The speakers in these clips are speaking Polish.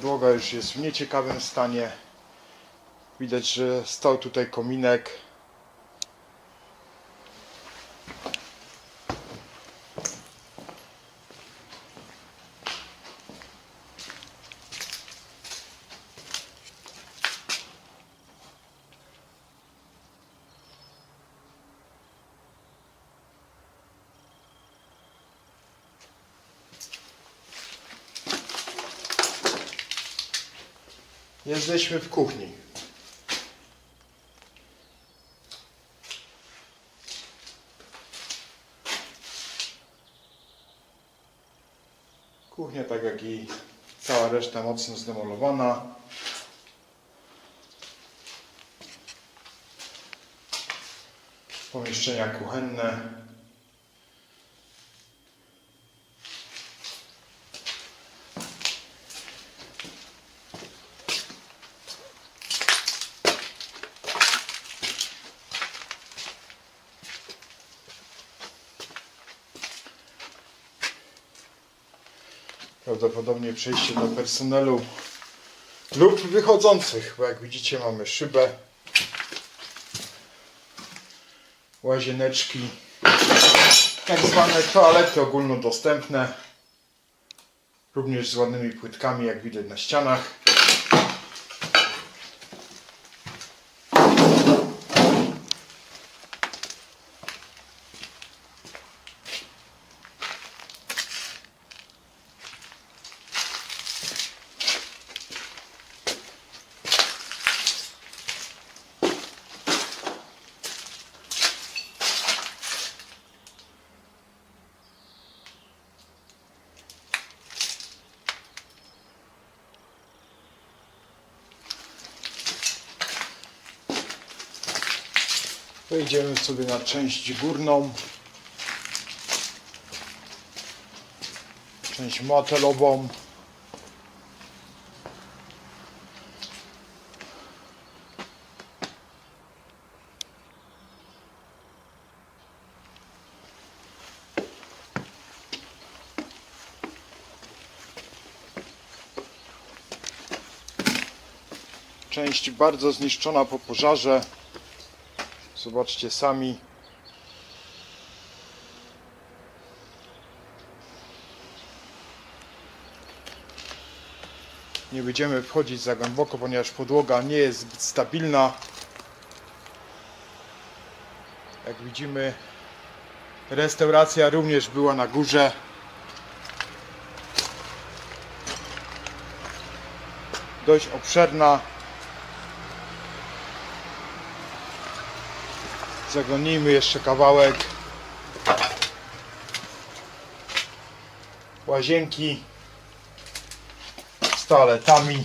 Podłoga już jest w nieciekawym stanie. Widać, że stał tutaj kominek. Jesteśmy w kuchni. Kuchnia, tak jak i cała reszta, mocno zdemolowana. Pomieszczenia kuchenne. Prawdopodobnie przejście do personelu lub wychodzących, bo jak widzicie mamy szybę, łazieneczki, tak zwane toalety ogólnodostępne, również z ładnymi płytkami, jak widać na ścianach. Wejdziemy sobie na część górną. Część motelową. Część bardzo zniszczona po pożarze. Zobaczcie sami. Nie będziemy wchodzić za głęboko, ponieważ podłoga nie jest zbyt stabilna. Jak widzimy, restauracja również była na górze. Dość obszerna. Zagonimy jeszcze kawałek. Łazienki z toaletami.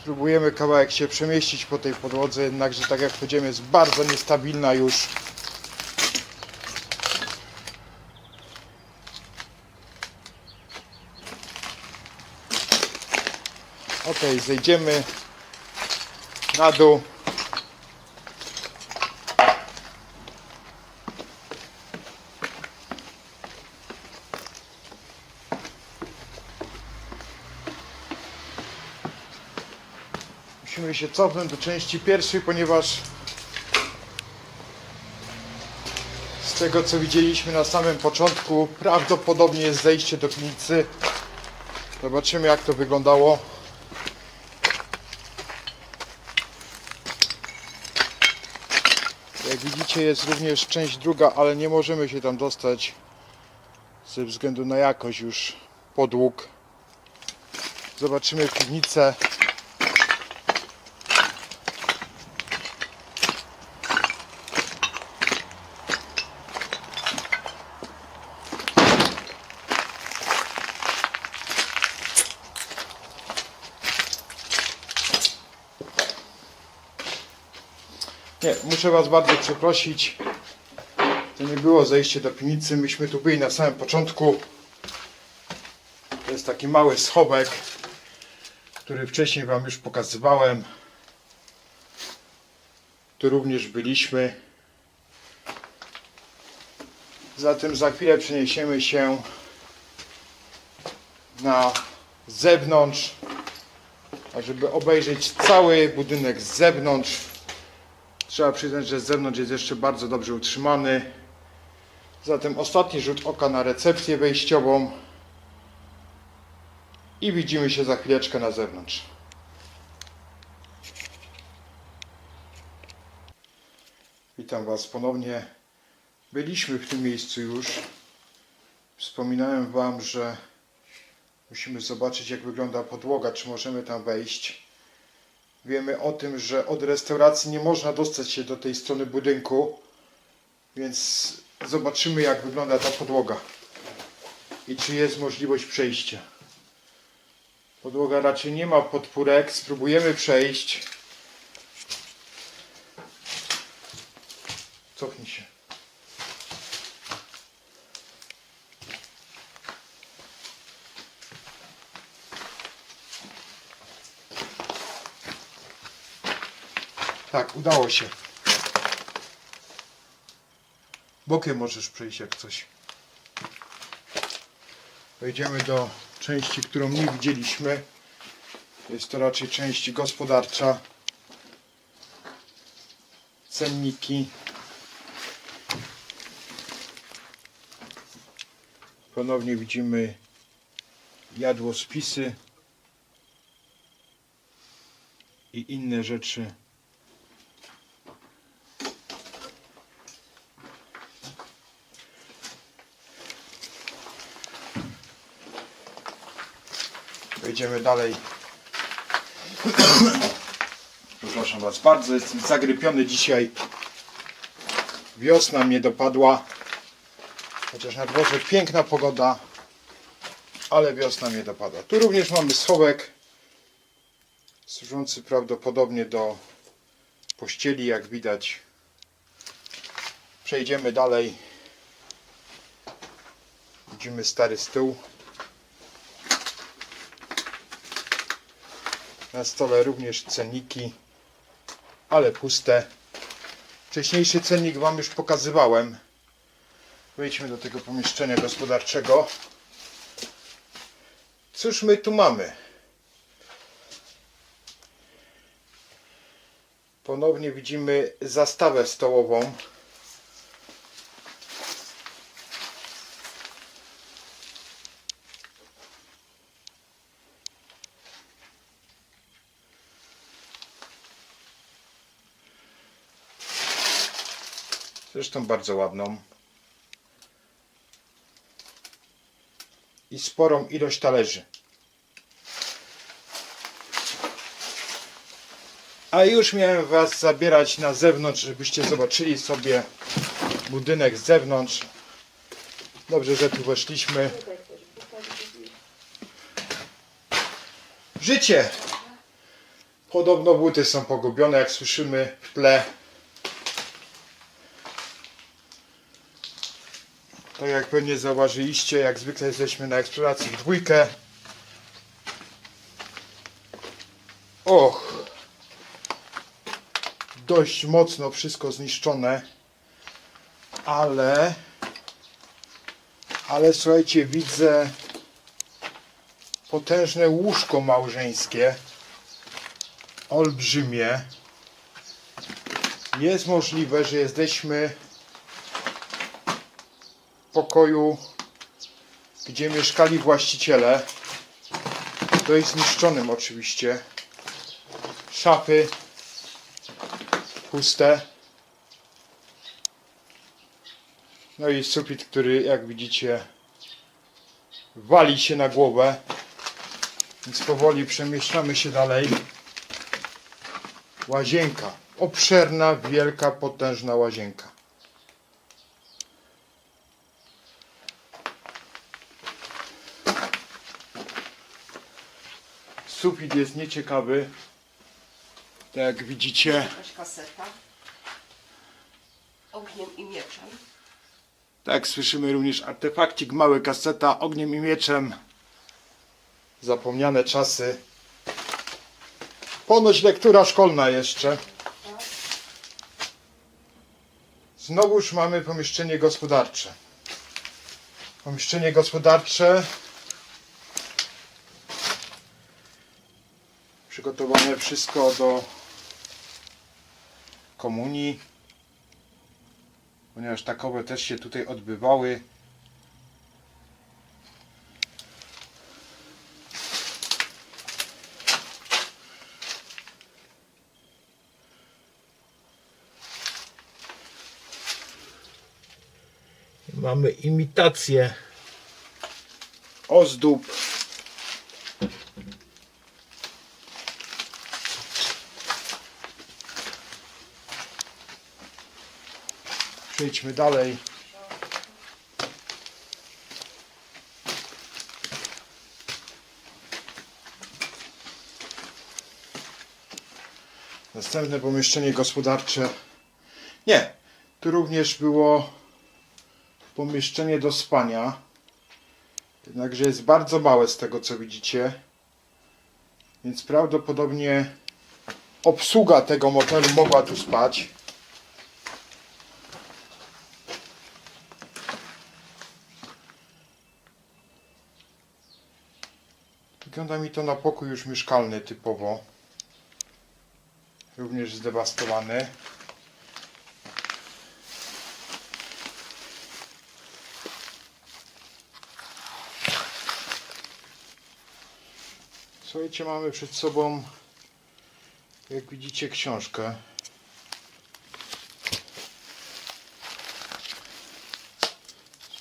Spróbujemy kawałek się przemieścić po tej podłodze, jednakże tak jak powiedziałem jest bardzo niestabilna już. Ok, zejdziemy na dół. Musimy się cofnąć do części pierwszej, ponieważ z tego co widzieliśmy na samym początku prawdopodobnie jest zejście do klinicy. Zobaczymy jak to wyglądało. Jest również część druga, ale nie możemy się tam dostać ze względu na jakość już podłóg. Zobaczymy piwnicę. Nie, muszę Was bardzo przeprosić. To nie było zejście do piwnicy. Myśmy tu byli na samym początku. To jest taki mały schowek, który wcześniej Wam już pokazywałem. Tu również byliśmy. Zatem za chwilę przeniesiemy się na zewnątrz, żeby obejrzeć cały budynek z zewnątrz. Trzeba przyznać, że z zewnątrz jest jeszcze bardzo dobrze utrzymany. Zatem ostatni rzut oka na recepcję wejściową i widzimy się za chwileczkę na zewnątrz. Witam Was ponownie. Byliśmy w tym miejscu już. Wspominałem Wam, że musimy zobaczyć, jak wygląda podłoga, czy możemy tam wejść. Wiemy o tym, że od restauracji nie można dostać się do tej strony budynku, więc zobaczymy, jak wygląda ta podłoga i czy jest możliwość przejścia. Podłoga raczej nie ma podpórek, spróbujemy przejść. Cofnij się. Tak, udało się. Bokiem możesz przejść jak coś. Wejdziemy do części, którą nie widzieliśmy. Jest to raczej część gospodarcza. Cenniki. Ponownie widzimy jadłospisy i inne rzeczy. Wejdziemy dalej. Przepraszam Was bardzo, jestem zagrypiony dzisiaj. Wiosna mnie dopadła. Chociaż na dworze piękna pogoda, ale wiosna mnie dopadła. Tu również mamy schowek służący prawdopodobnie do pościeli, jak widać. Przejdziemy dalej. Widzimy stary stół. Na stole również cenniki, ale puste. Wcześniejszy cennik Wam już pokazywałem. Wejdźmy do tego pomieszczenia gospodarczego. Cóż my tu mamy? Ponownie widzimy zastawę stołową. Zresztą bardzo ładną. I sporą ilość talerzy. A już miałem Was zabierać na zewnątrz, żebyście zobaczyli sobie budynek z zewnątrz. Dobrze, że tu weszliśmy. Życie! Podobno buty są pogubione, jak słyszymy w tle. Tak jak pewnie zauważyliście, jak zwykle jesteśmy na eksploracji w dwójkę. Och! Dość mocno wszystko zniszczone. Ale... Ale słuchajcie, widzę potężne łóżko małżeńskie. Olbrzymie. Jest możliwe, że jesteśmy pokoju, gdzie mieszkali właściciele. To jest zniszczonym oczywiście. Szafy puste. No i sufit, który jak widzicie wali się na głowę. Więc powoli przemieszczamy się dalej. Łazienka. Obszerna, wielka, potężna łazienka. Sufit jest nieciekawy. Tak jak widzicie, Jakaś kaseta. Ogniem i mieczem. tak słyszymy również artefakcik, mały kaseta, ogniem i mieczem. Zapomniane czasy. Ponoć lektura szkolna jeszcze. Znowuż mamy pomieszczenie gospodarcze. Pomieszczenie gospodarcze. Przygotowane wszystko do komunii. Ponieważ takowe też się tutaj odbywały. Mamy imitację ozdób. Przejdźmy dalej. Następne pomieszczenie gospodarcze. Nie, tu również było pomieszczenie do spania. Jednakże jest bardzo małe z tego co widzicie. Więc prawdopodobnie obsługa tego motelu mogła tu spać. Wygląda mi to na pokój już mieszkalny typowo. Również zdewastowany. Słuchajcie, mamy przed sobą, jak widzicie, książkę.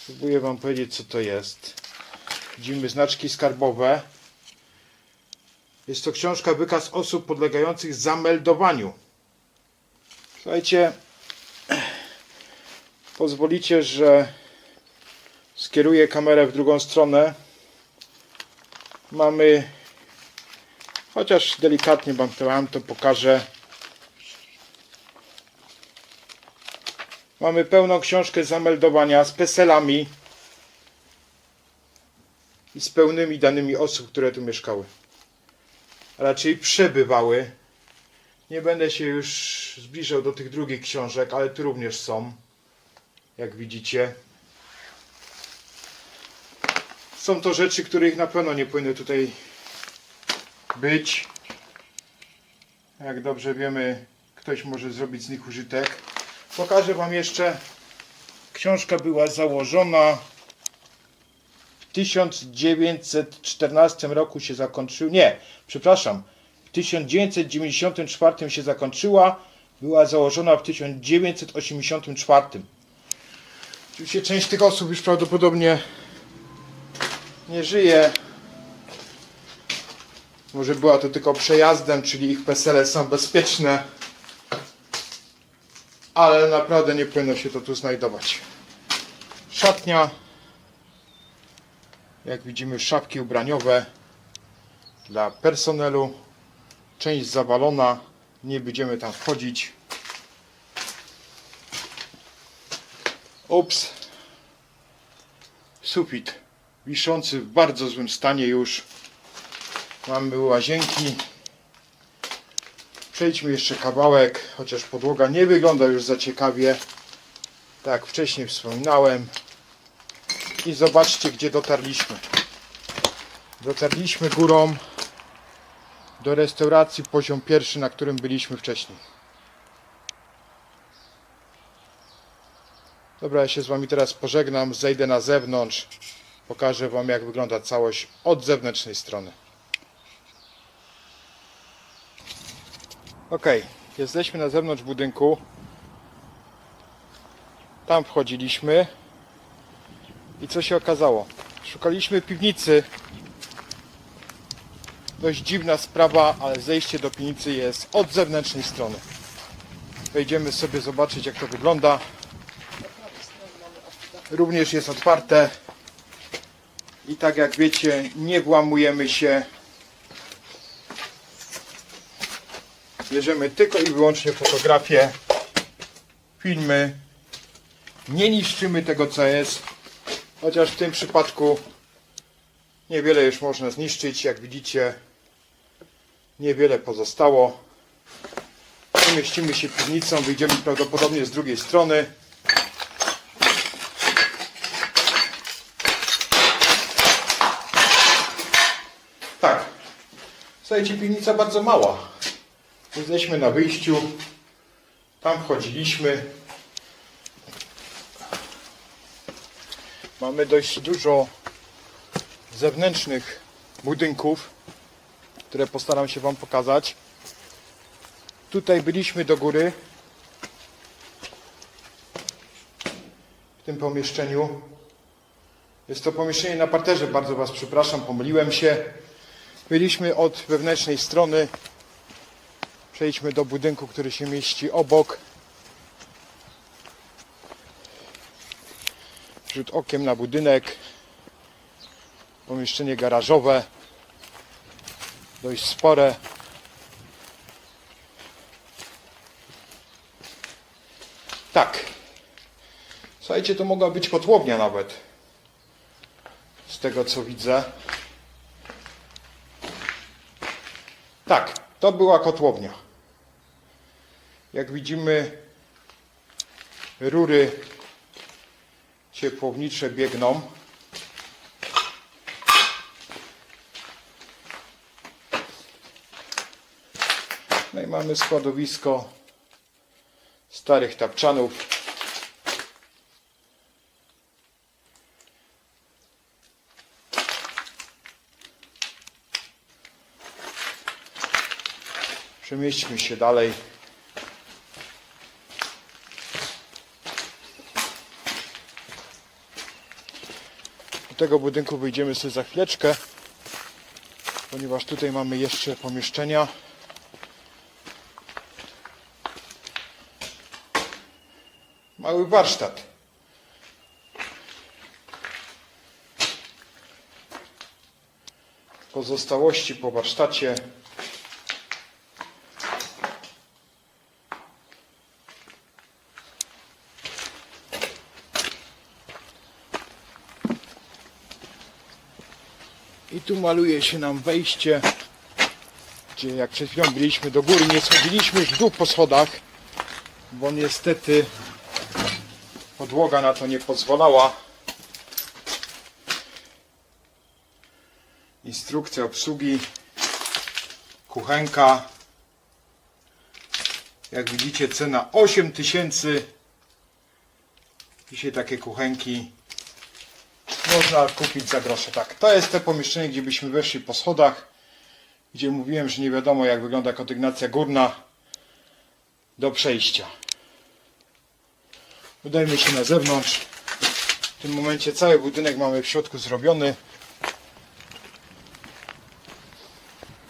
Spróbuję Wam powiedzieć, co to jest. Widzimy znaczki skarbowe. Jest to książka wykaz osób podlegających zameldowaniu. Słuchajcie, pozwolicie, że skieruję kamerę w drugą stronę. Mamy Chociaż delikatnie wam to, pokażę. Mamy pełną książkę zameldowania z peselami i z pełnymi danymi osób, które tu mieszkały. Raczej przebywały. Nie będę się już zbliżał do tych drugich książek, ale tu również są. Jak widzicie. Są to rzeczy, których na pewno nie powinny tutaj być. Jak dobrze wiemy, ktoś może zrobić z nich użytek. Pokażę Wam jeszcze. Książka była założona w 1914 roku się zakończyła. Nie, przepraszam. W 1994 się zakończyła. Była założona w 1984. Oczywiście część tych osób już prawdopodobnie nie żyje. Może była to tylko przejazdem, czyli ich PESELe są bezpieczne. Ale naprawdę nie powinno się to tu znajdować. Szatnia. Jak widzimy szafki ubraniowe dla personelu. Część zawalona. Nie będziemy tam wchodzić. Ups. Sufit wiszący w bardzo złym stanie już. Mamy łazienki. Przejdźmy jeszcze kawałek, chociaż podłoga nie wygląda już za ciekawie. Tak jak wcześniej wspominałem. I zobaczcie, gdzie dotarliśmy. Dotarliśmy górą do restauracji poziom pierwszy, na którym byliśmy wcześniej. Dobra, ja się z Wami teraz pożegnam, zejdę na zewnątrz. Pokażę Wam, jak wygląda całość od zewnętrznej strony. Ok, jesteśmy na zewnątrz budynku. Tam wchodziliśmy. I co się okazało? Szukaliśmy piwnicy. Dość dziwna sprawa, ale zejście do piwnicy jest od zewnętrznej strony. Wejdziemy sobie zobaczyć jak to wygląda. Również jest otwarte. I tak jak wiecie, nie włamujemy się Bierzemy tylko i wyłącznie fotografie, filmy. Nie niszczymy tego, co jest. Chociaż w tym przypadku niewiele już można zniszczyć. Jak widzicie, niewiele pozostało. Przemieścimy się piwnicą, wyjdziemy prawdopodobnie z drugiej strony. Tak. Słuchajcie, piwnica bardzo mała. Jesteśmy na wyjściu. Tam wchodziliśmy. Mamy dość dużo zewnętrznych budynków, które postaram się Wam pokazać. Tutaj byliśmy do góry. W tym pomieszczeniu. Jest to pomieszczenie na parterze, bardzo Was przepraszam, pomyliłem się. Byliśmy od wewnętrznej strony. Przejdźmy do budynku, który się mieści obok. Rzut okiem na budynek. Pomieszczenie garażowe. Dość spore. Tak. Słuchajcie, to mogła być kotłownia nawet. Z tego co widzę. Tak, to była kotłownia. Jak widzimy, rury ciepłownicze biegną. No i mamy składowisko starych tapczanów. Przemieśćmy się dalej. Tego budynku wyjdziemy sobie za chwileczkę, ponieważ tutaj mamy jeszcze pomieszczenia. Mały warsztat. Pozostałości po warsztacie. I tu maluje się nam wejście, gdzie jak przed chwilą byliśmy do góry, nie schodziliśmy w dół po schodach, bo niestety podłoga na to nie pozwalała. Instrukcja obsługi, kuchenka. Jak widzicie cena 8000. Dzisiaj takie kuchenki można kupić za grosze. Tak, to jest te pomieszczenie, gdzie byśmy weszli po schodach, gdzie mówiłem, że nie wiadomo jak wygląda kondygnacja górna do przejścia. Udajmy się na zewnątrz. W tym momencie cały budynek mamy w środku zrobiony.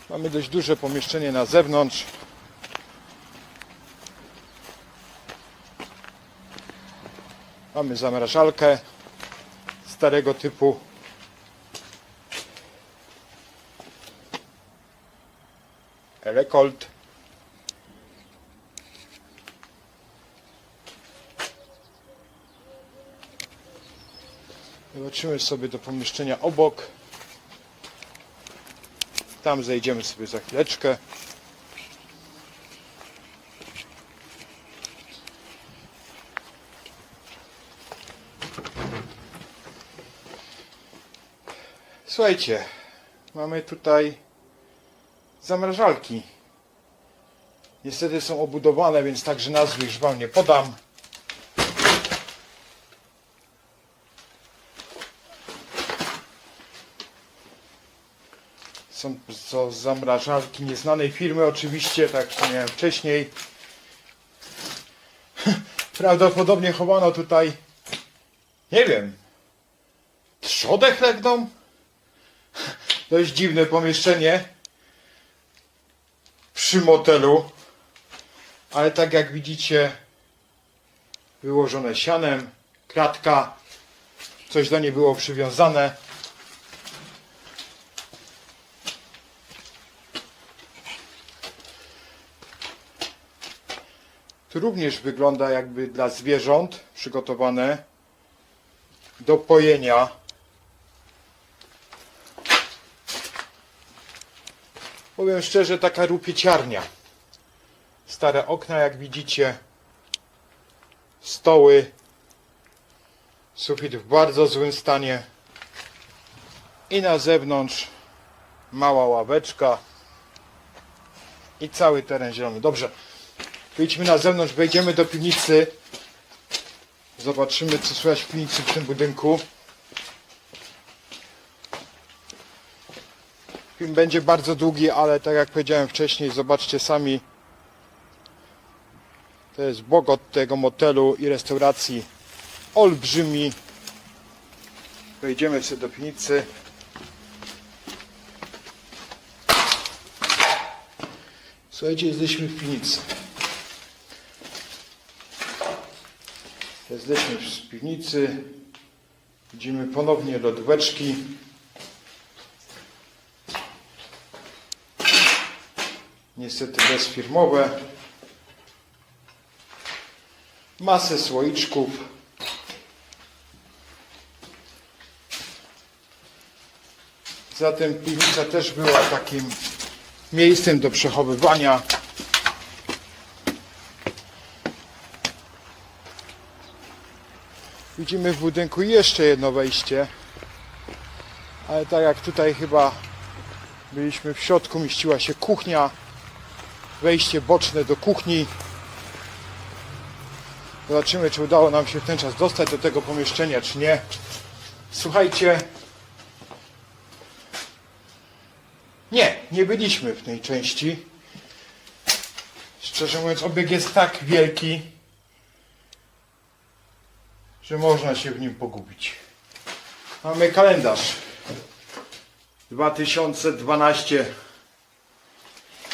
Mamy dość duże pomieszczenie na zewnątrz. Mamy zamrażalkę starego typu. Elekolt. Zobaczymy sobie do pomieszczenia obok. Tam zejdziemy sobie za chwileczkę. Słuchajcie, mamy tutaj zamrażalki. Niestety są obudowane, więc także nazwy już Wam nie podam. Są to zamrażalki nieznanej firmy oczywiście, tak wspomniałem wcześniej. Prawdopodobnie chowano tutaj, nie wiem, trzodę chlebną? Dość dziwne pomieszczenie przy motelu, ale tak jak widzicie, wyłożone sianem, kratka, coś do niej było przywiązane. Tu również wygląda jakby dla zwierząt przygotowane do pojenia. Powiem szczerze, taka rupieciarnia. Stare okna, jak widzicie. Stoły. Sufit w bardzo złym stanie. I na zewnątrz mała ławeczka. i cały teren zielony. Dobrze. Wyjdźmy na zewnątrz, wejdziemy do piwnicy. Zobaczymy, co słychać w piwnicy w tym budynku. Film będzie bardzo długi, ale tak jak powiedziałem wcześniej, zobaczcie sami. To jest bok od tego motelu i restauracji. Olbrzymi. Wejdziemy sobie do piwnicy. Słuchajcie, jesteśmy w piwnicy. Jesteśmy w piwnicy. Widzimy ponownie lodóweczki. Niestety bezfirmowe. Masę słoiczków. Zatem piwnica też była takim miejscem do przechowywania. Widzimy w budynku jeszcze jedno wejście. Ale tak jak tutaj chyba byliśmy w środku, mieściła się kuchnia. Wejście boczne do kuchni. Zobaczymy, czy udało nam się w ten czas dostać do tego pomieszczenia, czy nie. Słuchajcie. Nie, nie byliśmy w tej części. Szczerze mówiąc, obieg jest tak wielki, że można się w nim pogubić. Mamy kalendarz 2012.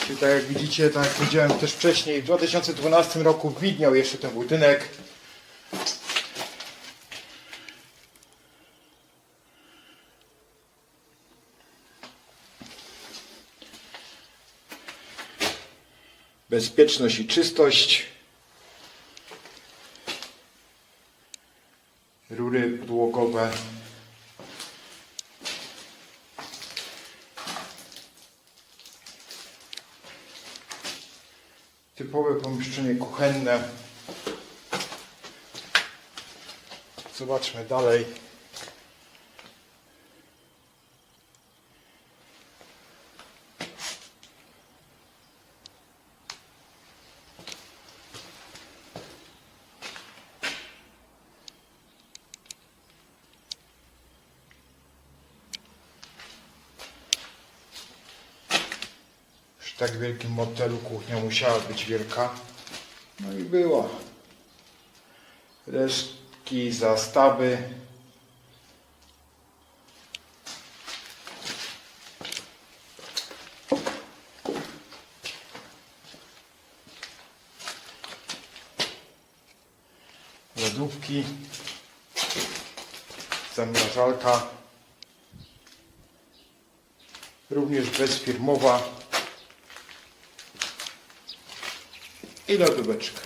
Czyli tak jak widzicie, tak jak powiedziałem też wcześniej, w 2012 roku widniał jeszcze ten budynek. Bezpieczność i czystość. Rury podłogowe. Typowe pomieszczenie kuchenne. Zobaczmy dalej. W tak wielkim motelu kuchnia musiała być wielka. No i była. Resztki, zastawy. Lodówki. Zamrażalka. Również bezfirmowa. I lodóweczka.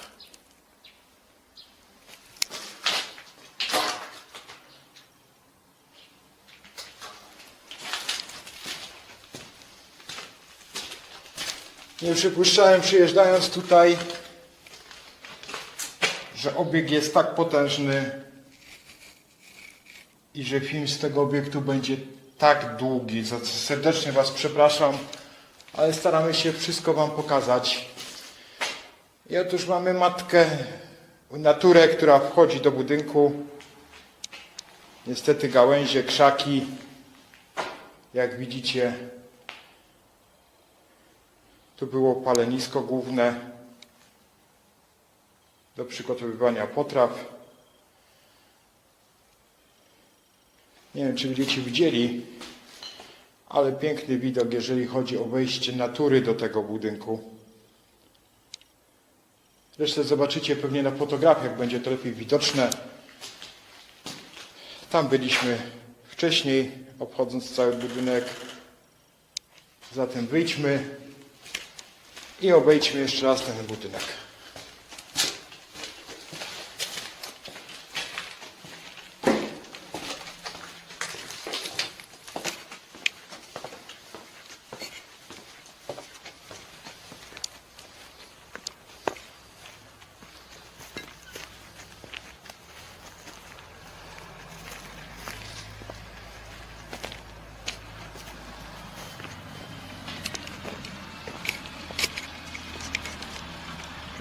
Nie przypuszczałem przyjeżdżając tutaj, że obieg jest tak potężny i że film z tego obiektu będzie tak długi, za co serdecznie Was przepraszam, ale staramy się wszystko Wam pokazać. I otóż mamy matkę, naturę, która wchodzi do budynku. Niestety gałęzie, krzaki, jak widzicie, tu było palenisko główne do przygotowywania potraw. Nie wiem, czy dzieci widzieli, ale piękny widok, jeżeli chodzi o wejście natury do tego budynku. Resztę zobaczycie pewnie na fotografiach, będzie to lepiej widoczne. Tam byliśmy wcześniej, obchodząc cały budynek. Zatem wyjdźmy i obejdźmy jeszcze raz ten budynek.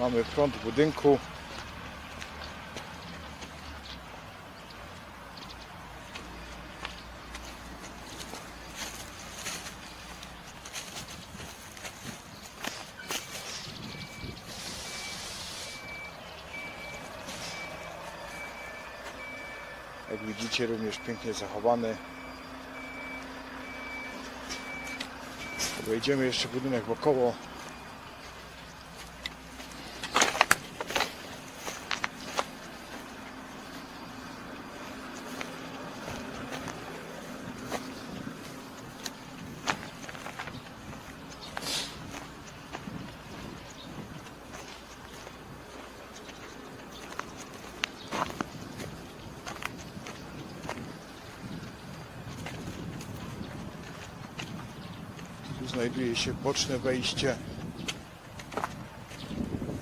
Mamy front budynku. Jak widzicie również pięknie zachowany. Wejdziemy jeszcze budynek wokoło. Tu się boczne wejście.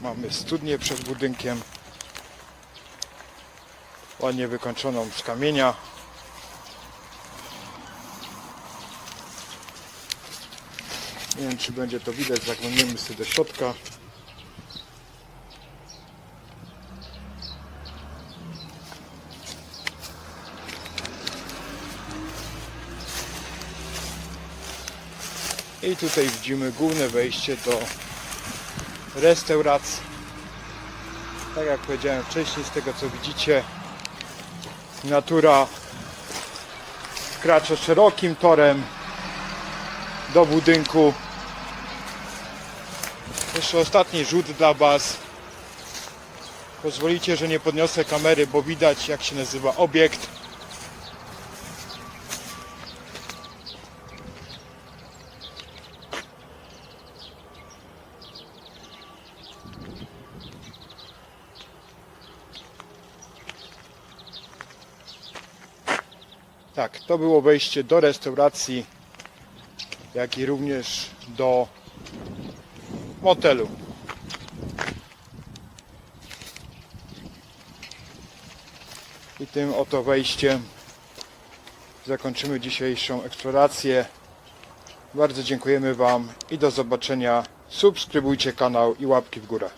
Mamy studnię przed budynkiem. Ładnie wykończoną z kamienia. Nie wiem czy będzie to widać, zaglądniemy sobie do środka. I tutaj widzimy główne wejście do restauracji. Tak jak powiedziałem wcześniej, z tego co widzicie, natura wkracza szerokim torem do budynku. Jeszcze ostatni rzut dla Was. Pozwolicie, że nie podniosę kamery, bo widać jak się nazywa obiekt. Tak, to było wejście do restauracji, jak i również do motelu. I tym oto wejściem zakończymy dzisiejszą eksplorację. Bardzo dziękujemy Wam i do zobaczenia. Subskrybujcie kanał i łapki w górę.